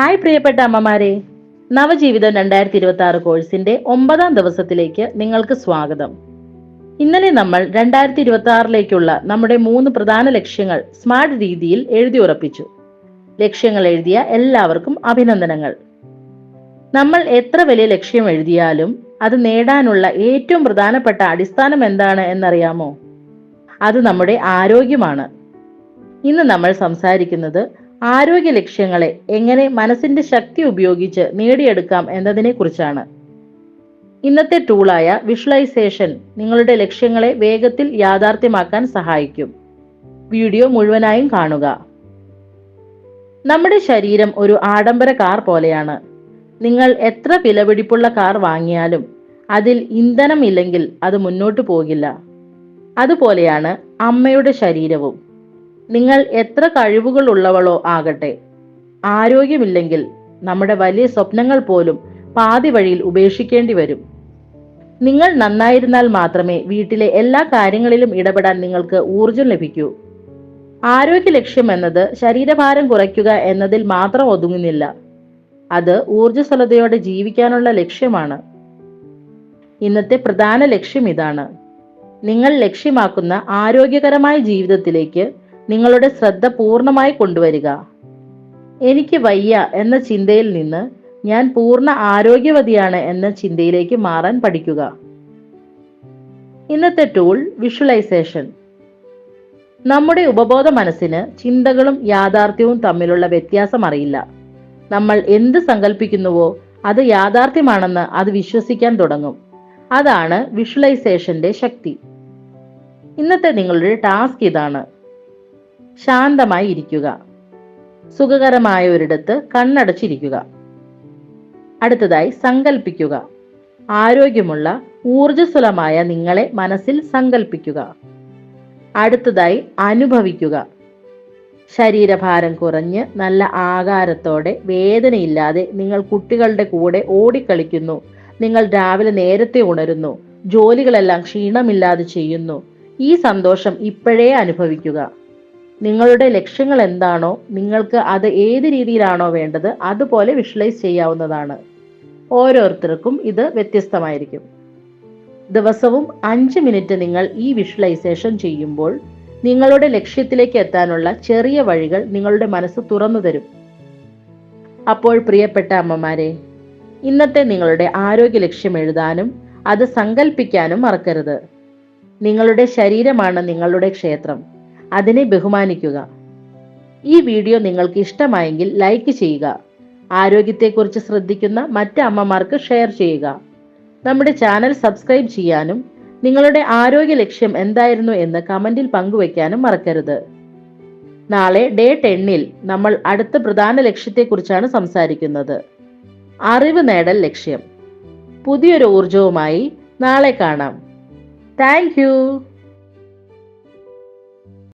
Hi പ്രിയപ്പെട്ട അമ്മമാരെ. നവജീവിതം രണ്ടായിരത്തി ഇരുപത്തി ആറ് കോഴ്സിന്റെ ഒമ്പതാം ദിവസത്തിലേക്ക് നിങ്ങൾക്ക് സ്വാഗതം. ഇന്നലെ നമ്മൾ രണ്ടായിരത്തി ഇരുപത്തി ആറിലേക്കുള്ള നമ്മുടെ മൂന്ന് പ്രധാന ലക്ഷ്യങ്ങൾ സ്മാർട്ട് രീതിയിൽ എഴുതി ഉറപ്പിച്ചു. ലക്ഷ്യങ്ങൾ എഴുതിയ എല്ലാവർക്കും അഭിനന്ദനങ്ങൾ. നമ്മൾ എത്ര വലിയ ലക്ഷ്യം എഴുതിയാലും അത് നേടാനുള്ള ഏറ്റവും പ്രധാനപ്പെട്ട അടിസ്ഥാനം എന്താണ് എന്നറിയാമോ? അത് നമ്മുടെ ആരോഗ്യമാണ്. ഇന്ന് നമ്മൾ സംസാരിക്കുന്നത് ആരോഗ്യ ലക്ഷ്യങ്ങളെ എങ്ങനെ മനസ്സിന്റെ ശക്തി ഉപയോഗിച്ച് നേടിയെടുക്കാം എന്നതിനെ കുറിച്ചാണ്. ഇന്നത്തെ ടൂളായ വിഷ്വലൈസേഷൻ നിങ്ങളുടെ ലക്ഷ്യങ്ങളെ വേഗത്തിൽ യാഥാർത്ഥ്യമാക്കാൻ സഹായിക്കും. വീഡിയോ മുഴുവനായും കാണുക. നമ്മുടെ ശരീരം ഒരു ആഡംബര കാർ പോലെയാണ്. നിങ്ങൾ എത്ര വിലപിടിപ്പുള്ള കാർ വാങ്ങിയാലും അതിൽ ഇന്ധനം ഇല്ലെങ്കിൽ അത് മുന്നോട്ട് പോകില്ല. അതുപോലെയാണ് അമ്മയുടെ ശരീരവും. നിങ്ങൾ എത്ര കഴിവുകൾ ഉള്ളവളോ ആകട്ടെ. ആരോഗ്യമില്ലെങ്കിൽ നമ്മുടെ വലിയ സ്വപ്നങ്ങൾ പോലും പാതി വഴിയിൽ ഉപേക്ഷിക്കേണ്ടി വരും. നിങ്ങൾ നന്നായിരുന്നാൽ മാത്രമേ വീട്ടിലെ എല്ലാ കാര്യങ്ങളിലും ഇടപെടാൻ നിങ്ങൾക്ക് ഊർജം ലഭിക്കൂ. ആരോഗ്യ ലക്ഷ്യം എന്നത് ശരീരഭാരം കുറയ്ക്കുക എന്നതിൽ മാത്രം ഒതുങ്ങുന്നില്ല. അത് ഊർജസ്വലതയോടെ ജീവിക്കാനുള്ള ലക്ഷ്യമാണ്. ഇന്നത്തെ പ്രധാന ലക്ഷ്യം ഇതാണ്. നിങ്ങൾ ലക്ഷ്യമാക്കുന്ന ആരോഗ്യകരമായ ജീവിതത്തിലേക്ക് നിങ്ങളുടെ ശ്രദ്ധ പൂർണമായി കൊണ്ടുവരിക. എനിക്ക് വയ്യ എന്ന ചിന്തയിൽ നിന്ന് ഞാൻ പൂർണ ആരോഗ്യവതിയാണ് എന്ന ചിന്തയിലേക്ക് മാറാൻ പഠിക്കുക. ഇന്നത്തെ ടൂൾ വിഷ്വലൈസേഷൻ നമ്മുടെ ഉപബോധ മനസ്സിന് ചിന്തകളും യാഥാർത്ഥ്യവും തമ്മിലുള്ള വ്യത്യാസം അറിയില്ല. നമ്മൾ എന്ത് സങ്കല്പിക്കുന്നുവോ അത് യാഥാർത്ഥ്യമാണെന്ന് അത് വിശ്വസിക്കാൻ തുടങ്ങും. അതാണ് വിഷ്വലൈസേഷന്റെ ശക്തി. ഇന്നത്തെ നിങ്ങളുടെ ടാസ്ക് ഇതാണ്. ശാന്തമായി ഇരിക്കുക. സുഖകരമായ ഒരിടത്ത് കണ്ണടച്ചിരിക്കുക. അടുത്തതായി സങ്കൽപ്പിക്കുക. ആരോഗ്യമുള്ള ഊർജസ്വലമായ നിങ്ങളെ മനസ്സിൽ സങ്കൽപ്പിക്കുക. അടുത്തതായി അനുഭവിക്കുക. ശരീരഭാരം കുറഞ്ഞ് നല്ല ആകാരത്തോടെ വേദനയില്ലാതെ നിങ്ങൾ കുട്ടികളുടെ കൂടെ ഓടിക്കളിക്കുന്നു. നിങ്ങൾ രാവിലെ നേരത്തെ ഉണരുന്നു. ജോലികളെല്ലാം ക്ഷീണമില്ലാതെ ചെയ്യുന്നു. ഈ സന്തോഷം ഇപ്പോഴേ അനുഭവിക്കുക. നിങ്ങളുടെ ലക്ഷ്യങ്ങൾ എന്താണോ നിങ്ങൾക്ക് അത് ഏത് രീതിയിലാണോ വേണ്ടത് അതുപോലെ വിഷ്വലൈസ് ചെയ്യാവുന്നതാണ്. ഓരോരുത്തർക്കും ഇത് വ്യത്യസ്തമായിരിക്കും. ദിവസവും അഞ്ച് മിനിറ്റ് നിങ്ങൾ ഈ വിഷ്വലൈസേഷൻ ചെയ്യുമ്പോൾ നിങ്ങളുടെ ലക്ഷ്യത്തിലേക്ക് എത്താനുള്ള ചെറിയ വഴികൾ നിങ്ങളുടെ മനസ്സ് തുറന്നു തരും. അപ്പോൾ പ്രിയപ്പെട്ട അമ്മമാരെ ഇന്നത്തെ നിങ്ങളുടെ ആരോഗ്യ ലക്ഷ്യം എഴുതാനും അത് സങ്കല്പിക്കാനും മറക്കരുത്. നിങ്ങളുടെ ശരീരമാണ് നിങ്ങളുടെ ക്ഷേത്രം. അതിനെ ബഹുമാനിക്കുക. ഈ വീഡിയോ നിങ്ങൾക്ക് ഇഷ്ടമായെങ്കിൽ ലൈക്ക് ചെയ്യുക. ആരോഗ്യത്തെക്കുറിച്ച് ശ്രദ്ധിക്കുന്ന മറ്റ് അമ്മമാർക്ക് ഷെയർ ചെയ്യുക. നമ്മുടെ ചാനൽ സബ്സ്ക്രൈബ് ചെയ്യാനും നിങ്ങളുടെ ആരോഗ്യ ലക്ഷ്യം എന്തായിരുന്നു എന്ന് കമന്റിൽ പങ്കുവയ്ക്കാനും മറക്കരുത്. നാളെ ഡേ ടെന്നിൽ നമ്മൾ അടുത്ത പ്രധാന ലക്ഷ്യത്തെക്കുറിച്ചാണ് സംസാരിക്കുന്നത്. അറിവ് നേടൽ ലക്ഷ്യം. പുതിയൊരു ഊർജവുമായി നാളെ കാണാം. താങ്ക്